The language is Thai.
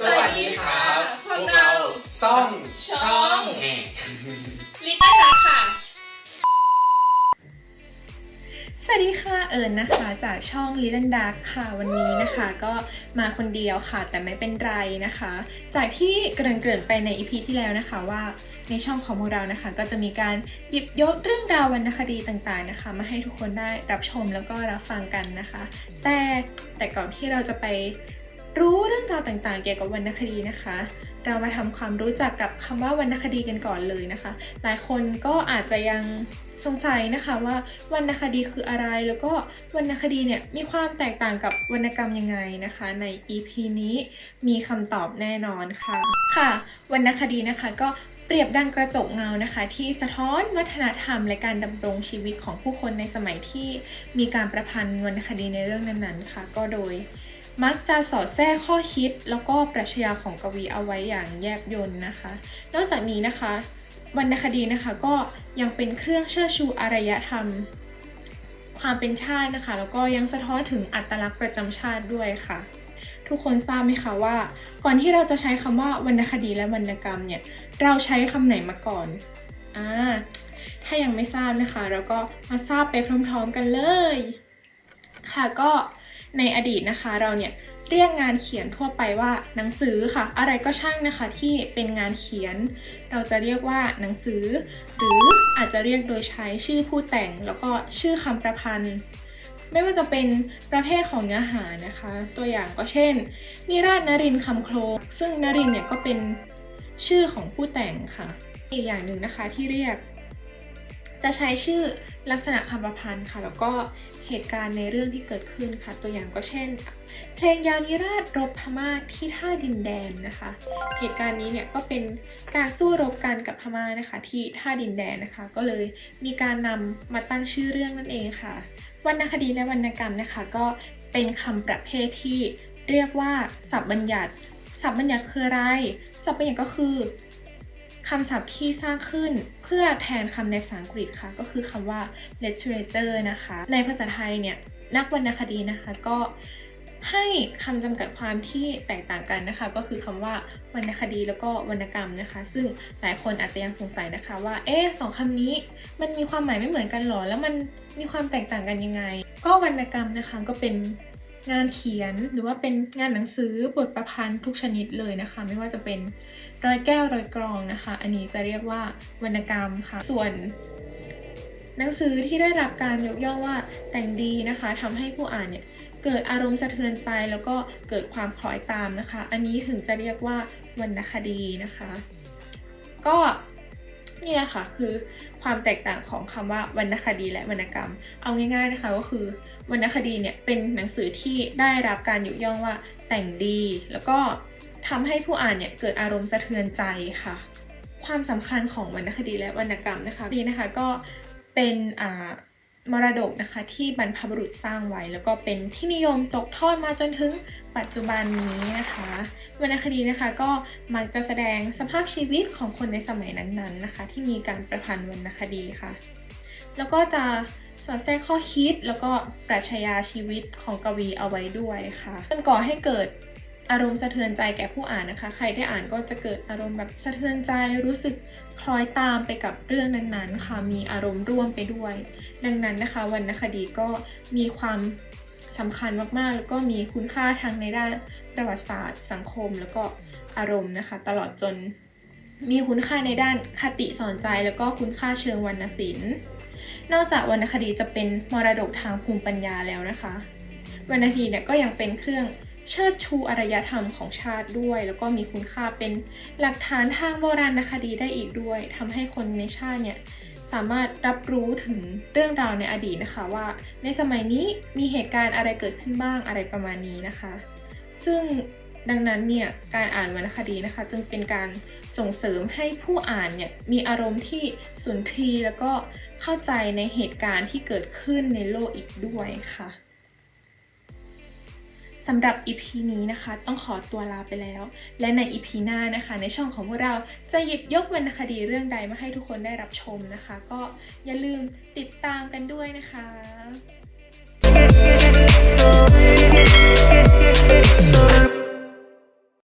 สวัสดีครับพวกเรา ซ่อง ช่องแหมลิตเติ้ลดักค่ะ สวัสดีค่ะเอิญนะคะจากช่อง Little Dark ค่ะวันนี้นะคะ ก็มาคนเดียวค่ะ แต่ไม่เป็นไรนะคะ จากที่เกริ่นๆไปใน EP ที่แล้วนะคะว่าในช่องของพวกเรานะคะ ก็จะมีการหยิบยกเรื่องราววรรณคดีต่างๆนะคะ มาให้ทุกคนได้รับชมแล้วก็รับฟังกันนะคะ แต่แต่ก่อนที่เราจะไป รู้เรื่องราวต่างๆ เกี่ยวกับวรรณคดีนะคะ เรามาทำความรู้จักกับคำว่าวรรณคดีกันก่อนเลยนะคะ หลายคนก็อาจจะยังสงสัยนะคะว่าวรรณคดีคืออะไร แล้วก็วรรณคดีเนี่ยมีความแตกต่างกับวรรณกรรมยังไงนะคะ ใน EP นี้มีคำตอบแน่นอนค่ะ ค่ะ วรรณคดีนะคะก็เปรียบดังกระจกเงานะคะ ที่สะท้อนวัฒนธรรมและการดำรงชีวิตของผู้คนในสมัยที่มีการประพันธ์วรรณคดีในเรื่องนั้นๆค่ะ ก็โดย มักจะสอดแทรกข้อคิดแล้วก็ปรัชญาของกวีเอาไว้อย่างแยบยลนะคะ นอกจากนี้นะคะวรรณคดีนะคะก็ยังเป็นเครื่องเชิดชูอารยธรรม ความเป็นชาตินะคะ แล้วก็ยังสะท้อนถึงอัตลักษณ์ประจำชาติด้วยค่ะ ทุกคนทราบไหมคะว่า ก่อนที่เราจะใช้คำว่าวรรณคดีและวรรณกรรมเนี่ยเราใช้คำไหนมาก่อนอ่าถ้ายังไม่ทราบนะคะ เราก็มาทราบไปพร้อมๆกันเลย ค่ะก็ ในอดีตนะคะเราเนี่ยเรียกงานเขียนทั่วไปว่าหนังสือค่ะ อะไรก็ช่างนะคะที่เป็นงานเขียน เราจะเรียกว่าหนังสือ หรืออาจจะเรียกโดยใช้ชื่อผู้แต่งแล้วก็ชื่อคำประพันธ์ไม่ว่าจะเป็นประเภทของเนื้อหานะคะ ตัวอย่างก็เช่น นิราชนรินคำโคลงซึ่งนรินเนี่ยก็เป็นชื่อของผู้แต่งค่ะ อีกอย่างหนึ่งนะคะที่เรียก จะใช้ชื่อลักษณะคำประพันธ์ค่ะ แล้วก็เหตุการณ์ในเรื่องที่เกิดขึ้นค่ะ ตัวอย่างก็เช่น เพลงยาวนิราชรบพม่าที่ท่าดินแดนนะคะ เหตุการณ์นี้เนี่ยก็เป็นการสู้รบกันกับพม่านะคะ ที่ท่าดินแดนนะคะ ก็เลยมีการนำมาตั้งชื่อเรื่องนั่นเองค่ะวรรณคดีและวรรณกรรมนะคะ ก็เป็นคำประเภทที่เรียกว่าศัพท์บัญญัติศัพท์บัญญัติคืออะไรศัพท์บัญญัติก็คือ คำศัพท์ที่สร้างขึ้นเพื่อแทนคำในภาษาอังกฤษค่ะ ก็คือคำว่า literature นะคะ ในภาษาไทยเนี่ยนักวรรณคดีนะคะก็ให้คำจำกัดความที่แตกต่างกันนะคะ ก็คือคำว่าวรรณคดีแล้วก็วรรณกรรมนะคะ ซึ่งหลายคนอาจจะยังสงสัยนะคะว่าเอ๊ะสองคำนี้มันมีความหมายไม่เหมือนกันหรอ แล้วมันมีความแตกต่างกันยังไง ก็วรรณกรรมนะคะก็เป็นงานเขียนหรือว่าเป็นงานหนังสือบทประพันธ์ทุกชนิดเลยนะคะ ไม่ว่าจะเป็น รอยแก้วรอยกรองนะคะ อันนี้จะเรียกว่าวรรณกรรมค่ะ ส่วน หนังสือที่ได้รับการยกย่องว่าแต่งดีนะคะทำให้ผู้อ่านเนี่ยเกิดอารมณ์สะเทือนใจแล้วก็เกิดความคล้อยตามนะคะ อันนี้ถึงจะเรียกว่าวรรณคดีนะคะ ก็นี่แหละค่ะคือความแตกต่างของคำว่าวรรณคดีและวรรณกรรม เอาง่ายๆนะคะก็คือวรรณคดีเนี่ยเป็นหนังสือที่ได้รับการยกย่องว่าแต่งดีแล้วก็ ทำให้ผู้อ่านเนี่ยเกิดอารมณ์สะเทือนใจค่ะ ความสำคัญของวรรณคดีและวรรณกรรมนะคะดีนะคะก็เป็นอ่ามรดกนะคะที่บรรพบุรุษสร้างไว้ แล้วก็เป็นที่นิยมตกทอดมาจนถึงปัจจุบันนี้นะคะวรรณคดีนะคะก็มักจะแสดงสภาพชีวิตของคนในสมัยนั้นๆนะคะ ที่มีการประพันธ์วรรณคดีค่ะ แล้วก็จะสอดแทรกข้อคิดแล้วก็ปรัชญาชีวิตของกวีเอาไว้ด้วยค่ะจนก่อให้เกิด อารมณ์สะเทือนใจแก่ผู้อ่านนะคะ ใครได้อ่านก็จะเกิดอารมณ์แบบสะเทือนใจรู้สึกคล้อยตามไปกับเรื่องนั้นๆค่ะมีอารมณ์ร่วมไปด้วย ดังนั้นนะคะวรรณคดีก็มีความสำคัญมากๆ แล้วก็มีคุณค่าทั้งในด้านประวัติศาสตร์ สังคม แล้วก็อารมณ์นะคะ ตลอดจนมีคุณค่าในด้านคติสอนใจ แล้วก็คุณค่าเชิงวรรณศิลป์ นอกจากวรรณคดีจะเป็นมรดกทางภูมิปัญญาแล้วนะคะ วรรณคดีเนี่ยก็ยังเป็นเครื่อง เชิดชูอารยธรรมของชาติด้วย แล้วก็มีคุณค่าเป็นหลักฐานทางโบราณคดีได้อีกด้วยทำให้คนในชาติเนี่ยสามารถรับรู้ถึงเรื่องราวในอดีตนะคะว่า ในสมัยนี้มีเหตุการณ์อะไรเกิดขึ้นบ้างอะไรประมาณนี้นะคะ ซึ่งดังนั้นเนี่ยการอ่านวรรณคดีนะคะ จึงเป็นการส่งเสริมให้ผู้อ่านเนี่ยมีอารมณ์ที่สุนทรีแล้วก็เข้าใจในเหตุการณ์ที่เกิดขึ้นในโลกอีกด้วยค่ะ สำหรับ EP นี้นะคะ ต้องขอตัวลาไปแล้ว และใน EP หน้านะคะ ในช่องของพวกเราจะหยิบยกวรรณคดีเรื่องใดมาให้ทุกคนได้รับชมนะคะ ก็อย่าลืมติดตามกันด้วยนะคะ